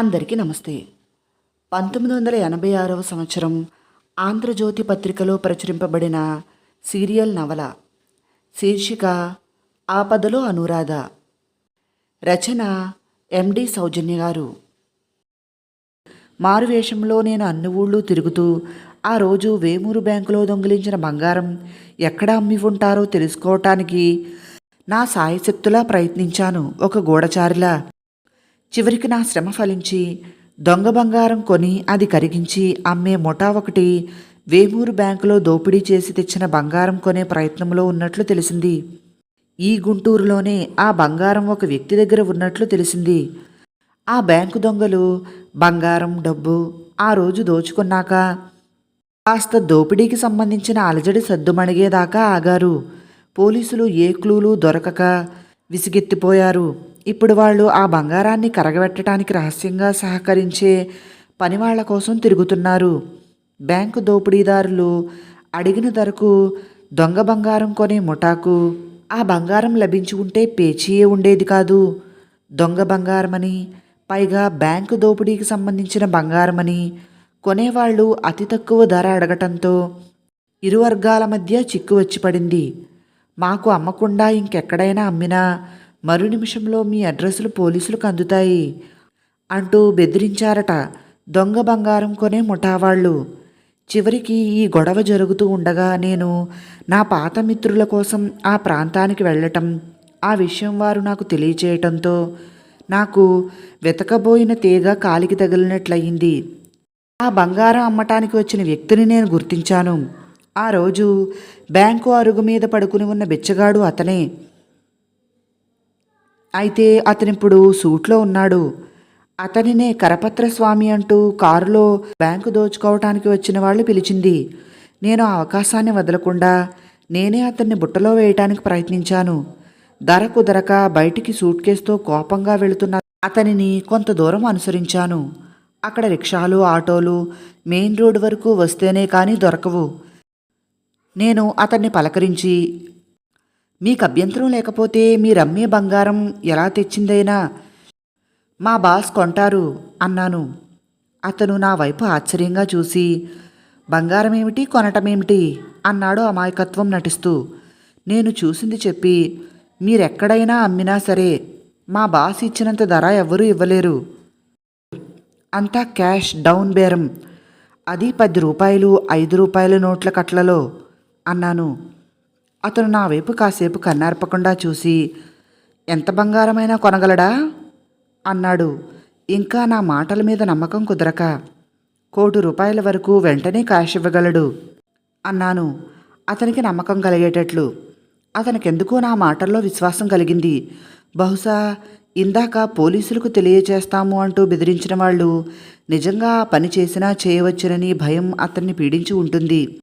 అందరికీ నమస్తే. పంతొమ్మిది వందల ఎనభై ఆరవ సంవత్సరం ఆంధ్రజ్యోతి పత్రికలో ప్రచురింపబడిన సీరియల్ నవల శీర్షిక ఆపదలో అనురాధ. రచన ఎండి సౌజన్య గారు. మారువేషంలో నేను అన్ని ఊళ్ళు తిరుగుతూ ఆ రోజు వేమూరు బ్యాంకులో దొంగిలించిన బంగారం ఎక్కడ అమ్మి ఉంటారో తెలుసుకోవటానికి నా సాయశక్తులా ప్రయత్నించాను ఒక గూఢచారిలా చివరికి నా శ్రమ ఫలించి దొంగ బంగారం కొని అది కరిగించి అమ్మే ముఠా ఒకటి వేమూరు బ్యాంకులో దోపిడీ చేసి తెచ్చిన బంగారం కొనే ప్రయత్నంలో ఉన్నట్లు తెలిసింది. ఈ గుంటూరులోనే ఆ బంగారం ఒక వ్యక్తి దగ్గర ఉన్నట్లు తెలిసింది. ఆ బ్యాంకు దొంగలు బంగారం డబ్బు ఆ రోజు దోచుకున్నాక కాస్త దోపిడీకి సంబంధించిన అలజడి సద్దుమణిగేదాకా ఆగారు. పోలీసులు ఏ క్లూలు దొరకక విసిగెత్తిపోయారు. ఇప్పుడు వాళ్ళు ఆ బంగారాన్ని కరగబెట్టడానికి రహస్యంగా సహకరించే పనివాళ్ళ కోసం తిరుగుతున్నారు. బ్యాంకు దోపిడీదారులు అడిగిన ధరకు దొంగ బంగారం కొనే ముఠాకు ఆ బంగారం లభించి ఉంటే పేచీయే ఉండేది కాదు. దొంగ బంగారమని పైగా బ్యాంకు దోపిడీకి సంబంధించిన బంగారమని కొనేవాళ్ళు అతి తక్కువ ధర అడగటంతో ఇరు వర్గాల మధ్య చిక్కు వచ్చి పడింది. మాకు అమ్మకుండా ఇంకెక్కడైనా అమ్మినా మరు నిమిషంలో మీ అడ్రస్లు పోలీసులకు అందుతాయి అంటూ బెదిరించారట దొంగ బంగారం కొనే ముఠావాళ్ళు. చివరికి ఈ గొడవ జరుగుతూ ఉండగా నేను నా పాత మిత్రుల కోసం ఆ ప్రాంతానికి వెళ్ళటం ఆ విషయం వారు నాకు తెలియచేయటంతో నాకు వెతకబోయిన తీగ కాలికి తగిలినట్లయింది. ఆ బంగారం అమ్మటానికి వచ్చిన వ్యక్తిని నేను గుర్తించాను. ఆ రోజు బ్యాంకు అరుగు మీద పడుకుని ఉన్న బిచ్చగాడు అతనే. అయితే అతనిప్పుడు సూట్లో ఉన్నాడు. అతనినే కరపత్ర స్వామి అంటూ కారులో బ్యాంకు దోచుకోవటానికి వచ్చిన వాళ్ళు పిలిచింది. నేను ఆ అవకాశాన్ని వదలకుండా నేనే అతన్ని బుట్టలో వేయటానికి ప్రయత్నించాను. ధర కుదరక బయటికి సూట్ కేసుతో కోపంగా వెళుతున్న అతనిని కొంత దూరం అనుసరించాను. అక్కడ రిక్షాలు ఆటోలు మెయిన్ రోడ్ వరకు వస్తేనే కానీ దొరకవు. నేను అతన్ని పలకరించి మీకు అభ్యంతరం లేకపోతే మీ రమ్మే బంగారం ఎలా తెచ్చిందైనా? మా బాస్ కొంటారు అన్నాను. అతను నా వైపు ఆశ్చర్యంగా చూసి బంగారం ఏమిటి కొనటమేమిటి? అన్నాడు అమాయకత్వం నటిస్తూ. నేను చూసింది చెప్పి మీరెక్కడైనా అమ్మినా సరే మా బాస్ ఇచ్చినంత ధర ఎవ్వరూ ఇవ్వలేరు. అంతా క్యాష్ డౌన్ బేరం. అది పది రూపాయలు ఐదు రూపాయల నోట్ల కట్లలో అన్నాను. అతను నా వైపు కాసేపు కన్నార్పకుండా చూసి ఎంత బంగారమైనా కొనగలడా? అన్నాడు. ఇంకా నా మాటల మీద నమ్మకం కుదరక కోటి రూపాయల వరకు వెంటనే కాష్ ఇవ్వగలడు అన్నాను. అతనికి నమ్మకం కలిగేటట్లు. అతనికెందుకో నా మాటల్లో విశ్వాసం కలిగింది. బహుశా ఇందాక పోలీసులకు తెలియచేస్తాము అంటూ బెదిరించిన వాళ్ళు నిజంగా పని చేసినా చేయవచ్చునని భయం అతన్ని పీడించి ఉంటుంది.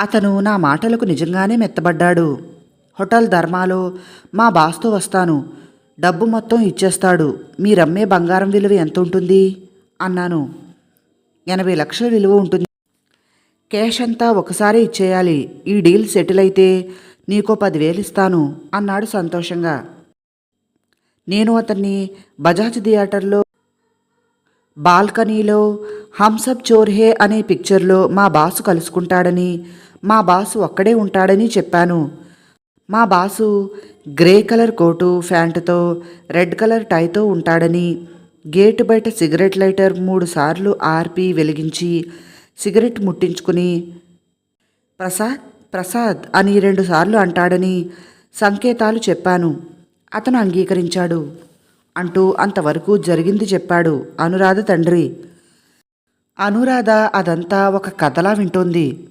అతను నా మాటలకు నిజంగానే మెత్తబడ్డాడు. హోటల్ ధర్మాలో మా బాస్తో వస్తాను. డబ్బు మొత్తం ఇచ్చేస్తాడు. మీరమ్మే బంగారం విలువ ఎంత ఉంటుంది? అన్నాను. ఎనభై లక్షల విలువ ఉంటుంది. క్యాష్ అంతా ఒకసారి ఇచ్చేయాలి. ఈ డీల్ సెటిల్ అయితే నీకో పదివేలు ఇస్తాను అన్నాడు సంతోషంగా. నేను అతన్ని బజాజ్ థియేటర్లో బాల్కనీలో హంసబ్ చోర్హే అనే పిక్చర్లో మా బాసు కలుసుకుంటాడని మా బాసు ఒక్కడే ఉంటాడని చెప్పాను. మా బాసు గ్రే కలర్ కోటు ఫ్యాంటుతో రెడ్ కలర్ టైతో ఉంటాడని గేటు బయట సిగరెట్ లైటర్ మూడు సార్లు ఆర్పి వెలిగించి సిగరెట్ ముట్టించుకుని ప్రసాద్ ప్రసాద్ అని రెండుసార్లు అంటాడని సంకేతాలు చెప్పాను. అతను అంగీకరించాడు. అంటూ అంతవరకు జరిగింది చెప్పాడు అనురాధ తండ్రి. అనురాధ అదంతా ఒక కథలా వింటోంది.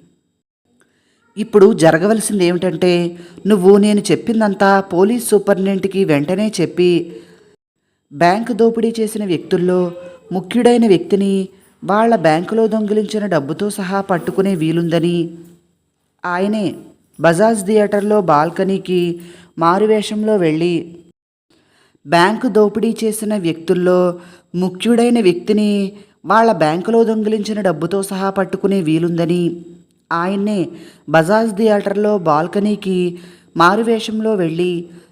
ఇప్పుడు జరగవలసింది ఏమిటంటే నువ్వు నేను చెప్పిందంతా పోలీస్ సూపరింటెండెంట్కి వెంటనే చెప్పి బ్యాంకు దోపిడీ చేసిన వ్యక్తుల్లో ముఖ్యుడైన వ్యక్తిని వాళ్ళ బ్యాంకులో దొంగిలించిన డబ్బుతో సహా పట్టుకునే వీలుందని ఆయనే బజాజ్ థియేటర్లో బాల్కనీకి మారువేషంలో వెళ్ళి బ్యాంకు దోపిడీ చేసిన వ్యక్తుల్లో ముఖ్యుడైన వ్యక్తిని వాళ్ళ బ్యాంకులో దొంగిలించిన డబ్బుతో సహా పట్టుకునే వీలుందని ఆయన్నే బజాజ్ థియేటర్లో బాల్కనీకి మారువేషంలో వెళ్ళి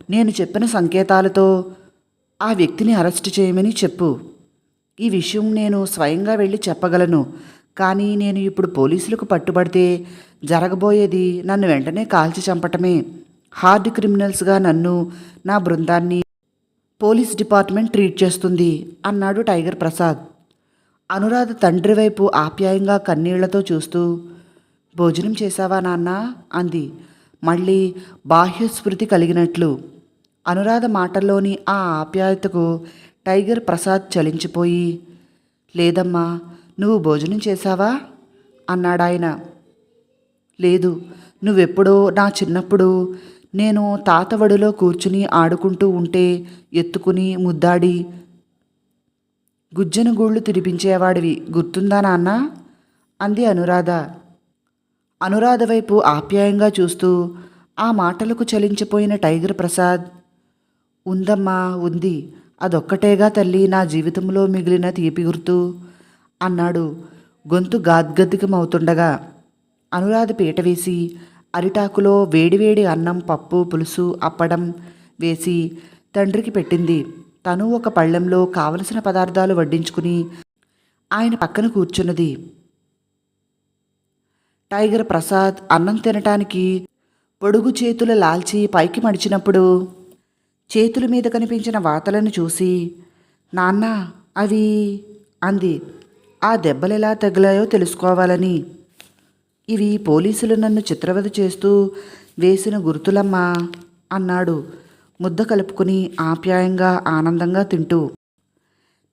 నేను చెప్పిన సంకేతాలతో ఆ వ్యక్తిని అరెస్ట్ చేయమని చెప్పు. ఈ విషయం నేను స్వయంగా వెళ్ళి చెప్పగలను. కానీ నేను ఇప్పుడు పోలీసులకు పట్టుబడితే జరగబోయేది నన్ను వెంటనే కాల్చి చంపటమే. హార్డ్ క్రిమినల్స్గా నన్ను నా బృందాన్ని పోలీస్ డిపార్ట్మెంట్ ట్రీట్ చేస్తుంది అన్నాడు టైగర్ ప్రసాద్. అనురాధ తండ్రి వైపు ఆప్యాయంగా కన్నీళ్ళతో చూస్తూ భోజనం చేశావా నాన్న? అంది. మళ్ళీ బాహ్యస్మృతి కలిగినట్లు. అనురాధ మాటల్లోని ఆ ఆప్యాయతకు టైగర్ ప్రసాద్ చలించిపోయి లేదమ్మా నువ్వు భోజనం చేశావా? అన్నాడాయన. లేదు నువ్వెప్పుడో నా చిన్నప్పుడు నేను తాతవడిలో కూర్చుని ఆడుకుంటూ ఉంటే ఎత్తుకుని ముద్దాడి గుజ్జను గూళ్ళు తినిపించేవాడివి. గుర్తుందా నాన్న? అంది అనురాధ. అనురాధ వైపు ఆప్యాయంగా చూస్తూ ఆ మాటలకు చలించిపోయిన టైగర్ ప్రసాద్ ఉందమ్మా ఉంది. అదొక్కటేగా తల్లి నా జీవితంలో మిగిలిన తీపి గుర్తు అన్నాడు గొంతు గాద్గద్దికమవుతుండగా అనురాధ పీట వేసి అరిటాకులో వేడివేడి అన్నం పప్పు పులుసు అప్పడం వేసి తండ్రికి పెట్టింది. తను ఒక పళ్ళెంలో కావలసిన పదార్థాలు వడ్డించుకుని ఆయన పక్కన కూర్చున్నది. టైగర్ ప్రసాద్ అన్నం తినటానికి పొడుగు చేతుల లాల్చి పైకి మడిచినప్పుడు చేతుల మీద కనిపించిన వాతలను చూసి నాన్న అవి అంది. ఆ దెబ్బలెలా తగిలాయో తెలుసుకోవాలని. ఇవి పోలీసులు నన్ను చిత్రవధ చేస్తూ వేసిన గుర్తులమ్మా అన్నాడు ముద్ద కలుపుకుని ఆప్యాయంగా ఆనందంగా తింటూ.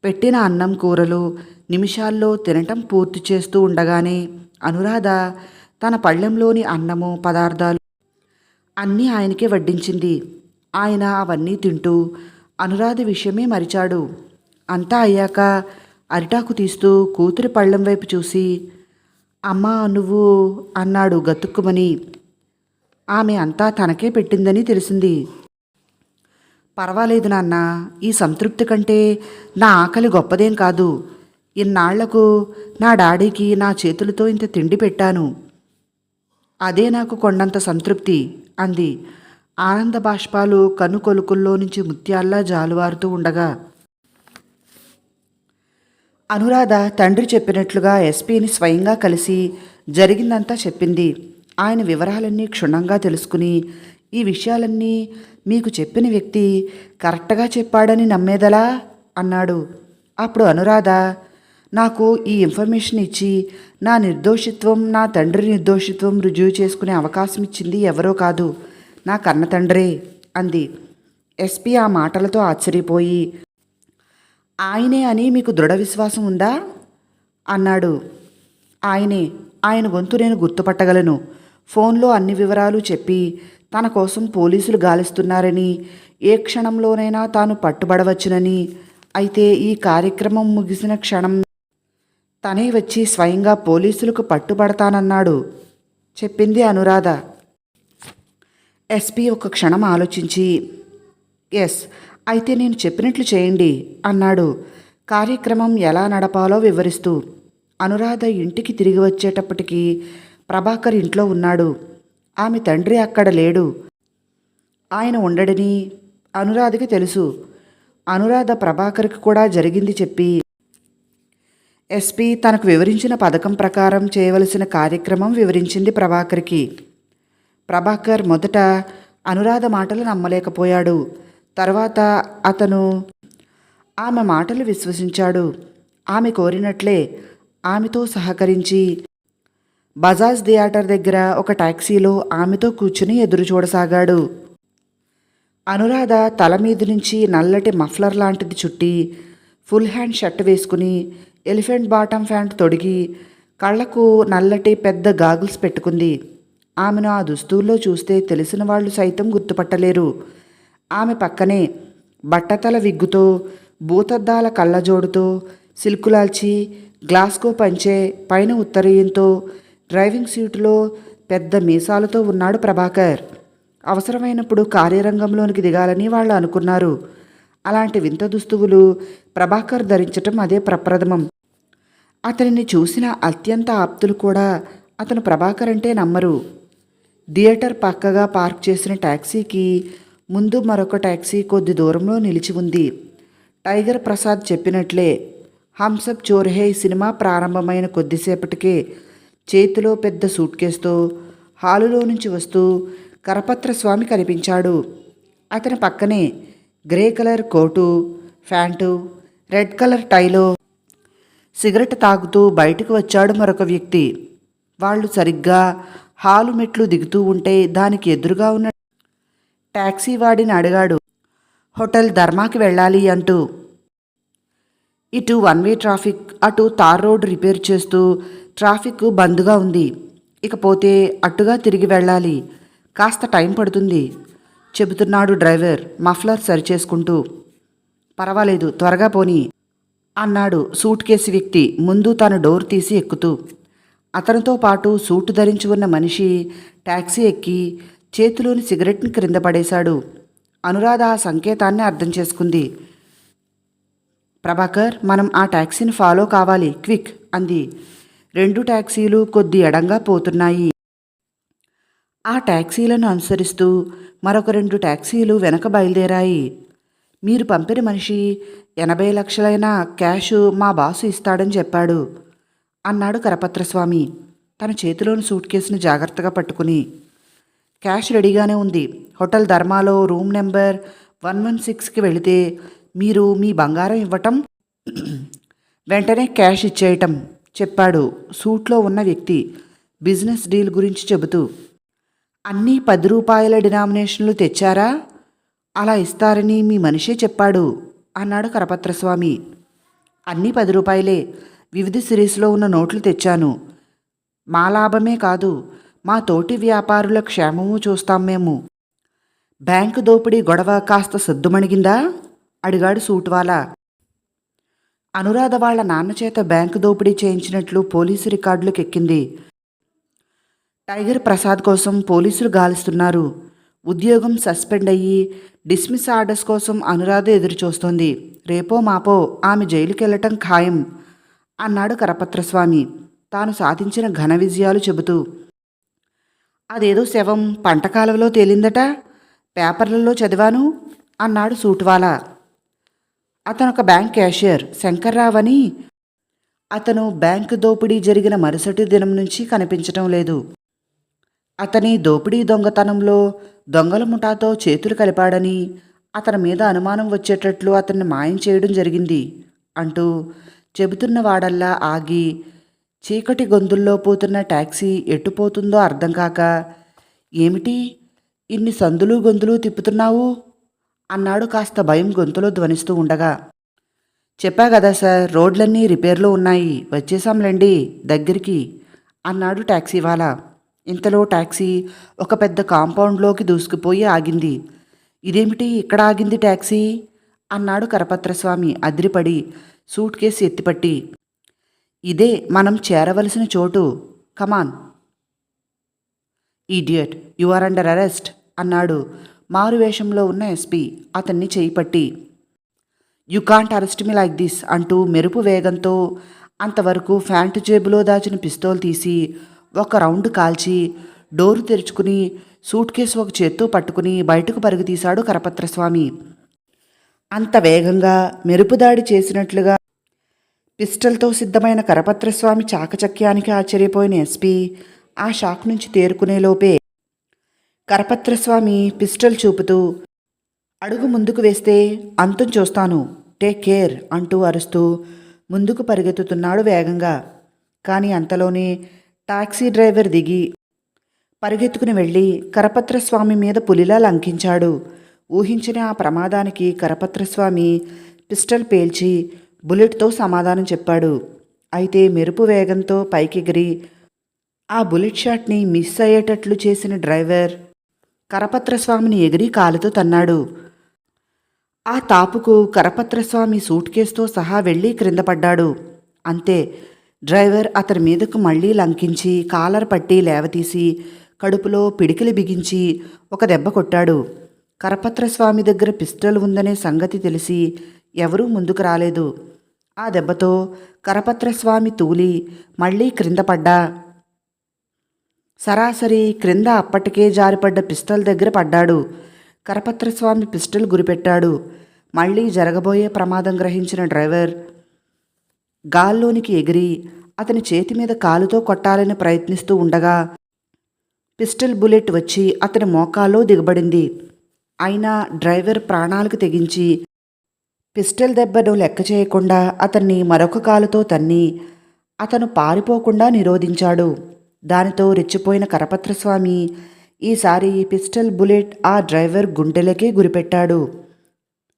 పెట్టిన అన్నం కూరలు నిమిషాల్లో తినటం పూర్తి చేస్తూ ఉండగానే అనురాధ తన పళ్ళెంలోని అన్నము పదార్థాలు అన్నీ ఆయనకే వడ్డించింది. ఆయన అవన్నీ తింటూ అనురాధ విషయమే మరిచాడు. అంతా అయ్యాక అరిటాకు తీస్తూ కూతురి పళ్ళెం వైపు చూసి అమ్మా నువ్వు అన్నాడు గతుక్కుమని. ఆమె అంతా తనకే పెట్టిందని తెలిసింది. పర్వాలేదు నాన్న ఈ సంతృప్తి కంటే నా ఆకలి గొప్పదేం కాదు. ఇన్నాళ్ళకు నా డాడీకి నా చేతులతో ఇంత తిండి పెట్టాను. అదే నాకు కొండంత సంతృప్తి అంది. ఆనంద బాష్పాలు కనుకొలుకుల్లో నుంచి ముత్యాల్లా జాలువారుతూ ఉండగా. అనురాధ తండ్రి చెప్పినట్లుగా ఎస్పీని స్వయంగా కలిసి జరిగిందంతా చెప్పింది. ఆయన వివరాలన్నీ క్షుణ్ణంగా తెలుసుకుని ఈ విషయాలన్నీ మీకు చెప్పిన వ్యక్తి కరెక్ట్గా చెప్పాడని నమ్మేదలా? అన్నాడు. అప్పుడు అనురాధ నాకు ఈ ఇన్ఫర్మేషన్ ఇచ్చి నా నిర్దోషిత్వం నా తండ్రి నిర్దోషిత్వం రుజువు చేసుకునే అవకాశం ఇచ్చింది ఎవరో కాదు. నా కన్న తండ్రే అంది. ఎస్పీ ఆ మాటలతో ఆశ్చర్యపోయి ఆయనే అని మీకు దృఢ విశ్వాసం ఉందా? అన్నాడు. ఆయనే ఆయన గొంతు నేను గుర్తుపట్టగలను. ఫోన్లో అన్ని వివరాలు చెప్పి తన కోసం పోలీసులు గాలిస్తున్నారని ఏ క్షణంలోనైనా తాను పట్టుబడవచ్చునని. అయితే ఈ కార్యక్రమం ముగిసిన క్షణం తనే వచ్చి స్వయంగా పోలీసులకు పట్టుబడతానన్నాడు. చెప్పింది అనురాధ. ఎస్పీ ఒక క్షణం ఆలోచించి ఎస్ అయితే నేను చెప్పినట్లు చేయండి అన్నాడు. కార్యక్రమం ఎలా నడపాలో వివరిస్తూ అనురాధ ఇంటికి తిరిగి వచ్చేటప్పటికి ప్రభాకర్ ఇంట్లో ఉన్నాడు. ఆమె తండ్రి అక్కడ లేడు. ఆయన ఉండడని అనురాధకి తెలుసు. అనురాధ ప్రభాకర్కి కూడా జరిగింది చెప్పి ఎస్పీ తనకు వివరించిన పథకం ప్రకారం చేయవలసిన కార్యక్రమం వివరించింది ప్రభాకర్కి. ప్రభాకర్ మొదట అనురాధ మాటలు నమ్మలేకపోయాడు. తర్వాత అతను ఆమె మాటలు విశ్వసించాడు. ఆమె కోరినట్లే ఆమెతో సహకరించి బజాజ్ థియేటర్ దగ్గర ఒక టాక్సీలో ఆమెతో కూర్చుని ఎదురు చూడసాగాడు. అనురాధ తల మీద నుంచి నల్లటి మఫ్లర్ లాంటిది చుట్టి ఫుల్ హ్యాండ్ షర్ట్ వేసుకుని ఎలిఫెంట్ బాటమ్ ప్యాంట్ తొడిగి కళ్ళకు నల్లటి పెద్ద గాగుల్స్ పెట్టుకుంది. ఆమెను ఆ దుస్తుల్లో చూస్తే తెలిసిన వాళ్ళు సైతం గుర్తుపట్టలేరు. ఆమె పక్కనే బట్టతల విగ్గుతో భూతద్దాల కళ్ళజోడుతో సిల్కులాల్చి గ్లాస్కో పంచే పైన ఉత్తరీయంతో డ్రైవింగ్ సీటులో పెద్ద మీసాలతో ఉన్నాడు ప్రభాకర్. అవసరమైనప్పుడు కార్యరంగంలోనికి దిగాలని వాళ్ళు అనుకున్నారు. అలాంటి వింత దుస్తువులు ప్రభాకర్ ధరించటం అదే ప్రప్రథమం. అతనిని చూసిన అత్యంత ఆప్తులు కూడా అతను ప్రభాకర్ అంటే నమ్మరు. థియేటర్ పక్కగా పార్క్ చేసిన ట్యాక్సీకి ముందు మరొక ట్యాక్సీ కొద్ది దూరంలో నిలిచి ఉంది. టైగర్ ప్రసాద్ చెప్పినట్లే హంసప్ చోర్హే సినిమా ప్రారంభమైన కొద్దిసేపటికే చేతిలో పెద్ద సూట్ కేసుతో హాలులో నుంచి వస్తూ కరపత్ర స్వామి కనిపించాడు. అతని పక్కనే grey colour coat pant red colour టైలో cigarette తాగుతూ బయటకు వచ్చాడు మరొక వ్యక్తి. వాళ్ళు సరిగ్గా హాలు మెట్లు దిగుతూ ఉంటే దానికి ఎదురుగా ఉన్న ట్యాక్సీ వాడిని అడిగాడు. హోటల్ ధర్మాకి వెళ్ళాలి అంటూ. ఇటు వన్ వే ట్రాఫిక్ అటు తార్ రోడ్ రిపేర్ చేస్తూ ట్రాఫిక్ బంద్గా ఉంది. ఇకపోతే అట్టుగా తిరిగి వెళ్ళాలి. కాస్త టైం పడుతుంది. చెబుతున్నాడు డ్రైవర్. మఫ్లర్ సరిచేసుకుంటూ పర్వాలేదు త్వరగా పోని అన్నాడు సూట్ కేసు వ్యక్తి ముందు తన డోర్ తీసి ఎక్కుతూ. అతనితో పాటు సూటు ధరించి ఉన్న మనిషి ట్యాక్సీ ఎక్కి చేతిలోని సిగరెట్ని క్రింద పడేశాడు. అనురాధ ఆ సంకేతాన్ని అర్థం చేసుకుంది. ప్రభాకర్ మనం ఆ ట్యాక్సీని ఫాలో కావాలి క్విక్ అంది. రెండు ట్యాక్సీలు కొద్ది ఎడంగా పోతున్నాయి. ఆ ట్యాక్సీలను అనుసరిస్తూ మరొక రెండు టాక్సీలు వెనక బయలుదేరాయి. మీరు పంపిన మనిషి ఎనభై లక్షలైన క్యాష్ మా బాసు ఇస్తాడని చెప్పాడు అన్నాడు కరపత్రస్వామి. తన చేతిలోని సూట్ కేసును జాగ్రత్తగా పట్టుకుని. క్యాష్ రెడీగానే ఉంది. హోటల్ ధర్మాలో రూమ్ నెంబర్ వన్ వన్ సిక్స్కి వెళితే మీరు మీ బంగారం ఇవ్వటం వెంటనే క్యాష్ ఇచ్చేయటం చెప్పాడు సూట్లో ఉన్న వ్యక్తి. బిజినెస్ డీల్ గురించి చెబుతూ అన్నీ పది రూపాయల డినామినేషన్లు తెచ్చారా? అలా ఇస్తారని మీ మనిషే చెప్పాడు అన్నాడు కరపత్రస్వామి. అన్నీ పది రూపాయలే వివిధ సిరీస్లో ఉన్న నోట్లు తెచ్చాను. మా లాభమే కాదు మా తోటి వ్యాపారుల క్షేమము చూస్తాం మేము. బ్యాంకు దోపిడీ గొడవ కాస్త సద్దుమణిగిందా? అడిగాడు సూట్వాలా. అనురాధ వాళ్ళ నాన్న చేత బ్యాంకు దోపిడీ చేయించినట్లు పోలీసు రికార్డులకు ఎక్కింది టైగర్ ప్రసాద్ కోసం పోలీసులు గాలిస్తున్నారు. ఉద్యోగం సస్పెండ్ అయ్యి డిస్మిస్ ఆర్డర్స్ కోసం అనురాధ ఎదురుచూస్తోంది. రేపో మాపో ఆమె జైలుకి వెళ్ళటం ఖాయం అన్నాడు కరపత్రస్వామి. తాను సాధించిన ఘన విజయాలు చెబుతూ అదేదో శవం పంటకాలవలో తేలిందట పేపర్లలో చదివాను అన్నాడు సూట్వాలా. అతను ఒక బ్యాంక్ క్యాషియర్ శంకర్రావు అని అతను బ్యాంకు దోపిడీ జరిగిన మరుసటి దినం నుంచి కనిపించటం లేదు. అతని దోపిడీ దొంగతనంలో దొంగల ముఠాతో చేతులు కలిపాడని అతని మీద అనుమానం వచ్చేటట్లు అతన్ని మాయం చేయడం జరిగింది అంటూ చెబుతున్న వాడల్లా ఆగి చీకటి గొంతుల్లో పోతున్న ట్యాక్సీ ఎట్టుపోతుందో అర్థం కాక ఏమిటి? ఇన్ని సందులు గొంతులు తిప్పుతున్నావు? అన్నాడు కాస్త భయం గొంతులో ధ్వనిస్తూ ఉండగా. చెప్పా కదా సార్ రోడ్లన్నీ రిపేర్లో ఉన్నాయి వచ్చేసాంలేండి దగ్గరికి అన్నాడు ట్యాక్సీవాలా ఇంతలో టాక్సీ ఒక పెద్ద కాంపౌండ్లోకి దూసుకుపోయి ఆగింది. ఇదేమిటి ఇక్కడ ఆగింది టాక్సీ? అన్నాడు కరపత్రస్వామి అదిరిపడి సూట్ కేసు ఎత్తిపట్టి. ఇదే మనం చేరవలసిన చోటు. Come on idiot you are under arrest అన్నాడు మారువేషంలో ఉన్న ఎస్పీ అతన్ని చేయి పట్టి you can't arrest me like this అంటూ మెరుపు వేగంతో అంతవరకు ఫ్యాంటు జేబులో దాచిన పిస్తోల్ తీసి ఒక రౌండ్ కాల్చి డోరు తెరుచుకుని సూట్ కేసు ఒక చేత్తో పట్టుకుని బయటకు పరుగు తీశాడు కరపత్రస్వామి. అంత వేగంగా మెరుపుదాడి చేసినట్లుగా పిస్టల్తో సిద్ధమైన కరపత్రస్వామి చాకచక్యానికి ఆశ్చర్యపోయిన ఎస్పీ ఆ షాక్ నుంచి తేరుకునేలోపే కరపత్రస్వామి పిస్టల్ చూపుతూ అడుగు ముందుకు వేస్తే అంతం చూస్తాను టేక్ కేర్ అంటూ అరుస్తూ ముందుకు పరిగెత్తుతున్నాడు వేగంగా. కానీ అంతలోనే టాక్సీ డ్రైవర్ దిగి పరిగెత్తుకుని వెళ్ళి కరపత్రస్వామి మీద పులిలా లంకించాడు ఊహించిన ఆ ప్రమాదానికి కరపత్రస్వామి పిస్టల్ పేల్చి బుల్లెట్తో సమాధానం చెప్పాడు. అయితే మెరుపు వేగంతో పైకెగిరి ఆ బుల్లెట్ షాట్ని మిస్ అయ్యేటట్లు చేసిన డ్రైవర్ కరపత్రస్వామిని ఎగిరి కాలుతో తన్నాడు. ఆ తాపుకు కరపత్రస్వామి సూట్ కేసుతో సహా వెళ్ళి క్రింద పడ్డాడు. అంతే డ్రైవర్ అతని మీదకు మళ్ళీ లంకించి కాలర్ పట్టి లేవతీసి కడుపులో పిడికిలి బిగించి ఒక దెబ్బ కొట్టాడు. కరపత్రస్వామి దగ్గర పిస్టల్ ఉందనే సంగతి తెలిసి ఎవరూ ముందుకు రాలేదు. ఆ దెబ్బతో కరపత్రస్వామి తూలి మళ్ళీ క్రింద పడ్డా. సరాసరి క్రింద అప్పటికే జారిపడ్డ పిస్టల్ దగ్గర పడ్డాడు. కరపత్రస్వామి పిస్టల్ గురిపెట్టాడు. మళ్ళీ జరగబోయే ప్రమాదం గ్రహించిన డ్రైవర్ గాల్లోనికి ఎగిరి అతని చేతి మీద కాలుతో కొట్టాలని ప్రయత్నిస్తూ ఉండగా పిస్టల్ బుల్లెట్ వచ్చి అతని మోకాల్లో దిగబడింది. అయినా డ్రైవర్ ప్రాణాలకు తెగించి పిస్టల్ దెబ్బను లెక్క చేయకుండా అతన్ని మరొక కాలుతో తన్ని అతను పారిపోకుండా నిరోధించాడు. దానితో రెచ్చిపోయిన కరపత్రస్వామి ఈసారి పిస్టల్ బుల్లెట్ ఆ డ్రైవర్ గుండెలకే గురిపెట్టాడు.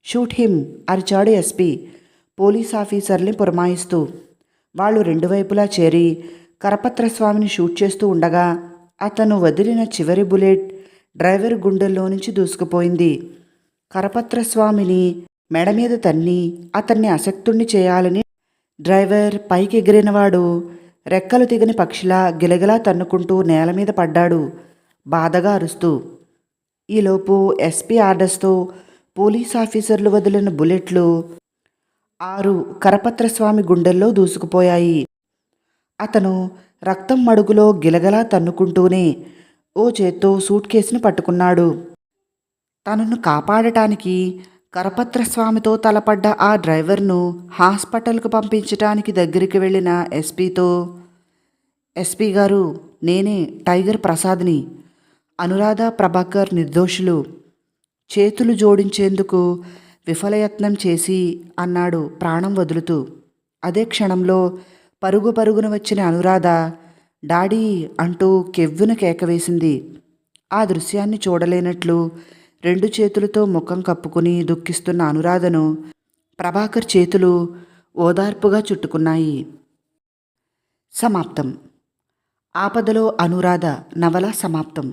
షూట్ హిమ్ అరిచాడు ఎస్పీ. పోలీస్ ఆఫీసర్ని పురమాయిస్తూ వాళ్ళు రెండు వైపులా చేరి కరపత్రస్వామిని షూట్ చేస్తూ ఉండగా అతను వదిలిన చివరి బుల్లెట్ డ్రైవర్ గుండెల్లో నుంచి దూసుకుపోయింది. కరపత్రస్వామిని మెడ మీద తన్ని అతన్ని అసక్తుణ్ణి చేయాలని డ్రైవర్ పైకి ఎగిరినవాడు రెక్కలు తిగని పక్షిలా గిలగిలా తన్నుకుంటూ నేల మీద పడ్డాడు బాధగా అరుస్తూ. ఈలోపు ఎస్పీ ఆర్డర్స్తో పోలీస్ ఆఫీసర్లు వదిలిన బుల్లెట్లు ఆరు కరపత్రస్వామి గుండెల్లో దూసుకుపోయాయి. అతను రక్తం మడుగులో గిలగలా తన్నుకుంటూనే ఓ చేత్తో సూట్ కేసును పట్టుకున్నాడు. తనను కాపాడటానికి కరపత్రస్వామితో తలపడ్డ ఆ డ్రైవర్ను హాస్పిటల్కు పంపించటానికి దగ్గరికి వెళ్ళిన ఎస్పీతో ఎస్పీ గారు నేనే టైగర్ ప్రసాద్ని అనురాధ ప్రభాకర్ నిర్దోషులు. చేతులు జోడించేందుకు విఫలయత్నం చేసి అన్నాడు ప్రాణం వదులుతూ. అదే క్షణంలో పరుగు పరుగున వచ్చిన అనురాధ డాడీ అంటూ కెవ్వున కేకవేసింది ఆ దృశ్యాన్ని చూడలేనట్లు రెండు చేతులతో ముఖం కప్పుకుని దుఃఖిస్తున్న అనురాధను ప్రభాకర్ చేతులు ఓదార్పుగా చుట్టుకున్నాయి. సమాప్తం. ఆపదలో అనురాధ నవల సమాప్తం.